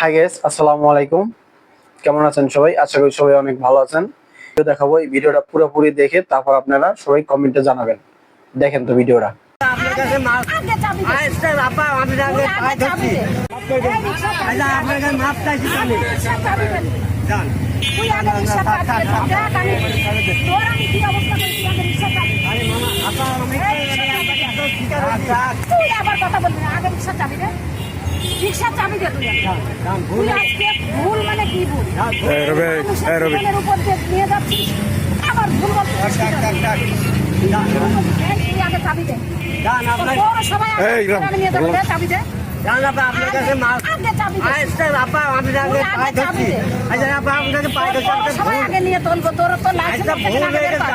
High guess আসসালামু আলাইকুম। কেমন আছেন সবাই? আশা করি সবাই অনেক ভালো আছেন। ভিডিও দেখাবো এই ভিডিওটা পুরোপুরি দেখে তারপর আপনারা সবাই কমেন্টে জানাবেন। দেখেন তো ভিডিওটা। আবার কথা বলবি আগে রিকশা চাবি দে। রিকশা চাবি দে তুই তুই আজকে ভুল মানে কি ভুল? মানুষের উপর দিয়ে নিয়ে যাচ্ছিস। আবার ভুল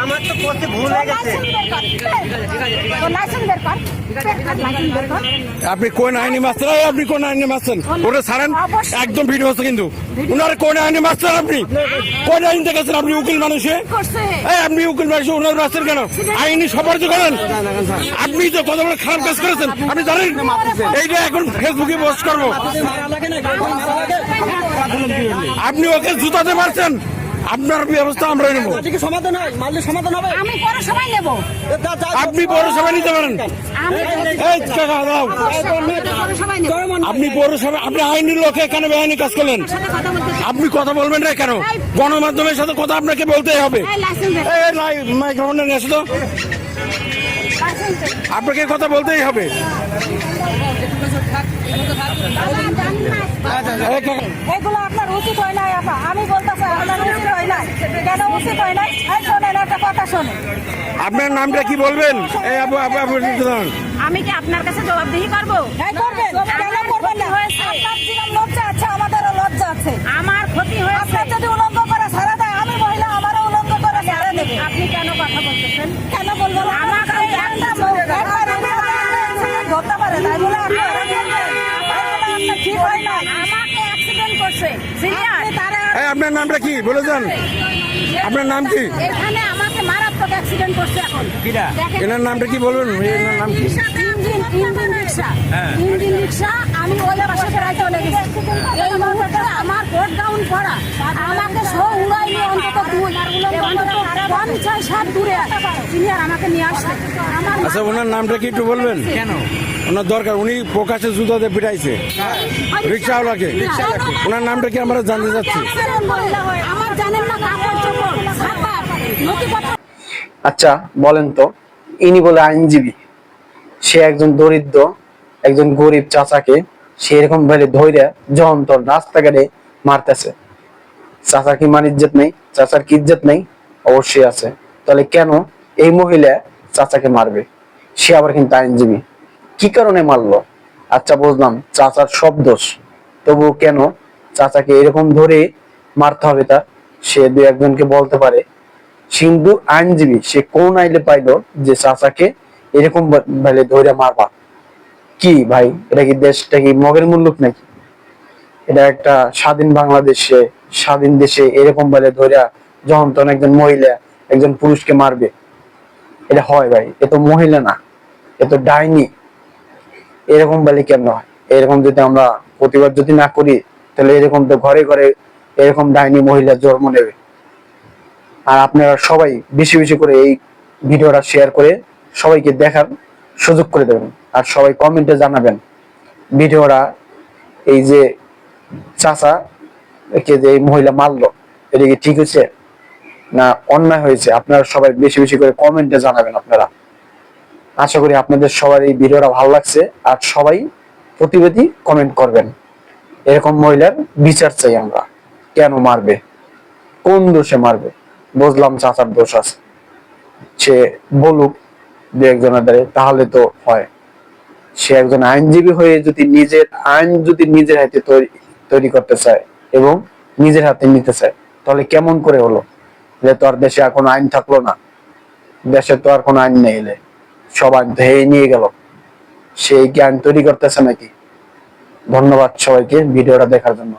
আমার তো করতে ভুল হয়ে গেছে। আপনি কোন আইনি মাস্টার আপনি কোন আইনি মাস্টার ওটা ছাড়েন। একদম ভিডিও হচ্ছে কিন্তু। ওনার কোন আইনি মাস্টার আপনি? কোন আইন দেখেছেন আপনি উকিল মানুষে? আপনি উকিল মানুষ ওনার মাস্টার কেন? আইনি সবার তো করেন আপনি তো কত বড় খারাপ কাজ করেছেন আপনি জানেন? এইটা এখন ফেসবুকে পোস্ট করব। আপনি ওকে জুতাতে মারছেন। আপনার ব্যবস্থা আমরা নেব। আমি পরে সময় নেব। আপনি পৌরসভা নিতে পারেন। আমি আমি সময় আপনি পৌরসভা আপনি আইনি লোকে এখানে বেআইনি কাজ করলেন। আপনি কথা বলবেন না কেন? গণমাধ্যমের সাথে কথা আপনাকে বলতেই হবে। নিয়ে আসো তো। আপনাকে কথা বলতেই হবে। এগুলো আপনার উচিত হয় নাই আমি কেন উচিত হয় নাই? এই শোনেন একটা কথা শোনেন। আপনার নামটা কি বলবেন? এই আপু আপু আপু আমি কি আপনার কাছে জবাবদিহি করব? করবেন কেন করবেন না? আপনার যেরকম লজ্জা আছে আমাদেরও লজ্জা আছে। আমার ক্ষতি হয়েছে। আপনার যদি উলঙ্গ করে দেয় আমি মহিলা আমারও উলঙ্গ করে ছাড়া দেবে। আপনি কেন কথা বলতেছেন? কেন বলব না? আমাকে ধরতে পারে তাই বলে আপনার ঠিক হয় না অ্যাক্সিডেন্ট করছে। এই আপনার নামটা কি? বলে যান আপনার নাম কি? এখানে আমাকে মারাত্মক অ্যাক্সিডেন্ট করছে এখন। এনার নামটা কি বলবেন? এনার নাম কি? Engine engine rickshaw. Engine rickshaw আমি ওই পাশে প্রায় চলে গেছি। এই মুহূর্তে আমার কোট আমাকে অন্তত দুই অন্তত পঞ্চাশ সাত দূরে সিনিয়র আমাকে নিয়ে আসছে আমার আচ্ছা ওনার নামটা কি একটু বলবেন? কেন? ওনার দরকার, উনি প্রকাশে জুতাতে পিটাইছে। রিক্সাওয়ালাকে। ওনার নামটা কি আমরা জানতে চাচ্ছি? আচ্ছা বলেন তো, ইনি বলে আইনজীবী। সে একজন দরিদ্র, একজন গরিব চাচাকে সে এরকম ভাবে ধৈর্য যখন তোর রাস্তাঘাটে মারতেছে। চাচার কি মান ইজ্জত নেই? চাচার কি ইজ্জত নেই? অবশ্যই আছে। তাহলে কেন এই মহিলা চাচাকে মারবে? সে আবার কিন্তু আইনজীবী। কি কারণে মারলো? আচ্ছা বুঝলাম, চাচার সব দোষ। তবু কেন চাচাকে এরকম ধরে মারতে হবে তা সে দু একজনকে বলতে পারে। সিন্ধু আইনজীবী, সে কোন আইলে পাইলো যে চাচাকে এরকম ভাবে ধরে মারবা? কি ভাই, এটা কি দেশটা কি মগের মুল্লুক নাকি? এটা একটা স্বাধীন বাংলাদেশে, স্বাধীন দেশে এরকম ভাবে ধরে যখন তখন একজন মহিলা একজন পুরুষকে মারবে। এটা হয় ভাই, এ তো মহিলা না, এ তো ডাইনি। এরকম বলে কেন? হয় এরকম যদি আমরা প্রতিবাদ যদি না করি, তাহলে এরকম তো ঘরে ঘরে এরকম ডাইনি মহিলা জন্ম নেবে। আর আপনারা সবাই বেশি বেশি করে এই ভিডিওটা শেয়ার করে সবাইকে দেখার সুযোগ করে দেবেন। আর সবাই কমেন্টে জানাবেন ভিডিওটা এই যে চাচা কে যে এই মহিলা মারলো, এটা কি ঠিক হয়েছে না অন্যায় হয়েছে? আপনারা সবাই বেশি বেশি করে কমেন্টে জানাবেন আপনারা। আশা করি আপনাদের সবার এই ভিডিওটা ভালো লাগছে। আর সবাই প্রতিবেদী কমেন্ট করবেন। এরকম মহিলার বিচার চাই আমরা। কেন মারবে? কোন দোষে মারবে? বুঝলাম চাচার দোষ আছে। সে বলুক দু একজনের দ্বারে, তাহলে তো হয়। সে একজন আইনজীবী হয়ে যদি নিজের আইন যদি নিজের হাতে তৈরি করতে চায় এবং নিজের হাতে নিতে চায়, তাহলে কেমন করে হলো? যে তো আর দেশে এখন আইন থাকল না। দেশে তো আর কোনো আইন নেই এলে সব আইন তো হেয়ে নিয়ে গেল। সেই জ্ঞান তৈরি করতেছে নাকি? ধন্যবাদ সবাইকে ভিডিওটা দেখার জন্য।